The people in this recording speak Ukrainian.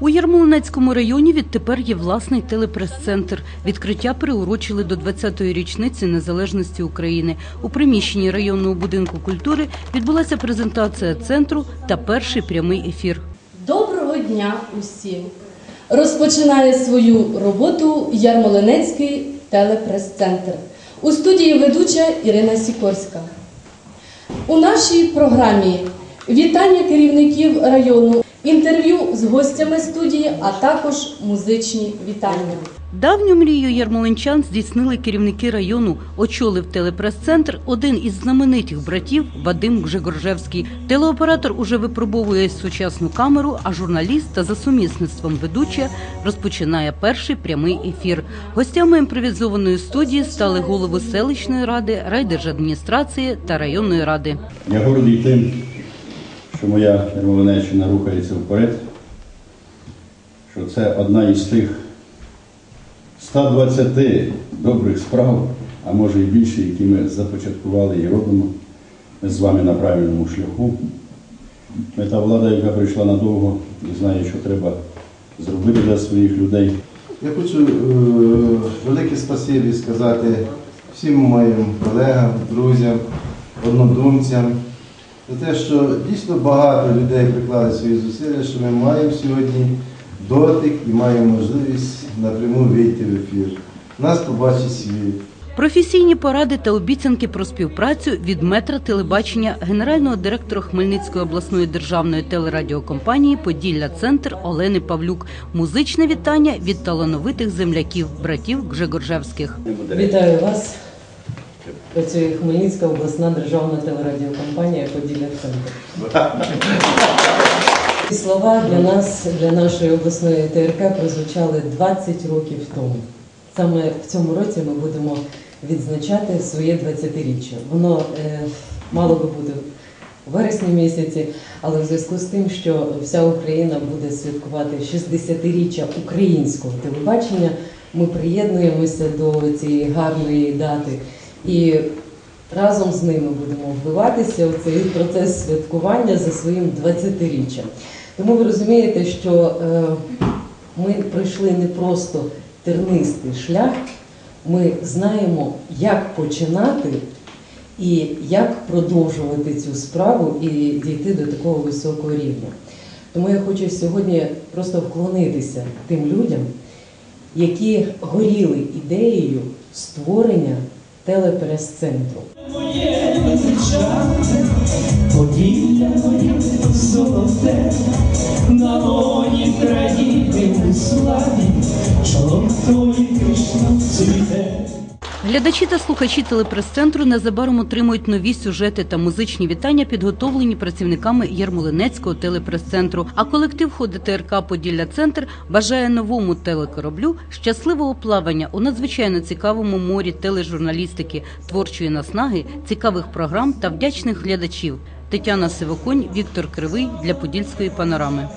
У Ярмолинецькому районі відтепер є власний телепрес-центр. Відкриття приурочили до 20-ї річниці незалежності України. У приміщенні районного будинку культури відбулася презентація центру та перший прямий ефір. Доброго дня усім! Розпочинає свою роботу Ярмолинецький телепрес-центр. У студії ведуча Ірина Сікорська. У нашій програмі вітання керівників району, інтерв'ю з гостями студії, а також музичні вітання. Давню мрію ярмолинчан здійснили керівники району. Очолив телепрес-центр один із знаменитих братів Вадим Гжегоржевський. Телеоператор уже випробовує сучасну камеру, а журналіст та за сумісництвом ведуча розпочинає перший прямий ефір. Гостями імпровізованої студії стали голови селищної ради, райдержадміністрації та районної ради. Я гордий тим, що моя Ярмолинеччина рухається вперед, що це одна із тих 120 добрих справ, а може і більше, які ми започаткували і робимо. Ми з вами на правильному шляху. Ми та влада, яка прийшла надовго і знає, що треба зробити для своїх людей. Я хочу е, велике спасибі сказати всім моїм колегам, друзям, однодумцям за те, що дійсно багато людей приклали свої зусилля, що ми маємо сьогодні дотик і маємо можливість напряму вийти в ефір. Нас побачить світ. Професійні поради та обіцянки про співпрацю від метра телебачення генерального директора Хмельницької обласної державної телерадіокомпанії Поділля Центр Олени Павлюк. Музичне вітання від талановитих земляків, братів Гжегоржевських. Вітаю вас. Працює Хмельницька обласна державна телерадіокомпанія Поділля Центр. Ці слова для нас, для нашої обласної ТРК, прозвучали 20 років тому. Саме в цьому році ми будемо відзначати своє 20-річчя. Воно е, мало би бути в вересні місяці, але в зв'язку з тим, що вся Україна буде святкувати 60-річчя українського телебачення, ми приєднуємося до цієї гарної дати і разом з ними будемо вбиватися в цей процес святкування за своїм 20-річчям. Тому ви розумієте, що е, ми пройшли не просто тернистий шлях, ми знаємо, як починати і як продовжувати цю справу і дійти до такого високого рівня. Тому я хочу сьогодні просто вклонитися тим людям, які горіли ідеєю створення телепрес-центру. Поділля моє золоте, на лоні країни славі, чолом твої Кришна цвіте. Глядачі та слухачі телепрес-центру незабаром отримують нові сюжети та музичні вітання, підготовлені працівниками Ярмолинецького телепрес-центру. А колектив ходи ТРК Поділля Центр бажає новому телекораблю щасливого плавання у надзвичайно цікавому морі тележурналістики, творчої наснаги, цікавих програм та вдячних глядачів. Тетяна Сивоконь, Віктор Кривий для Подільської панорами.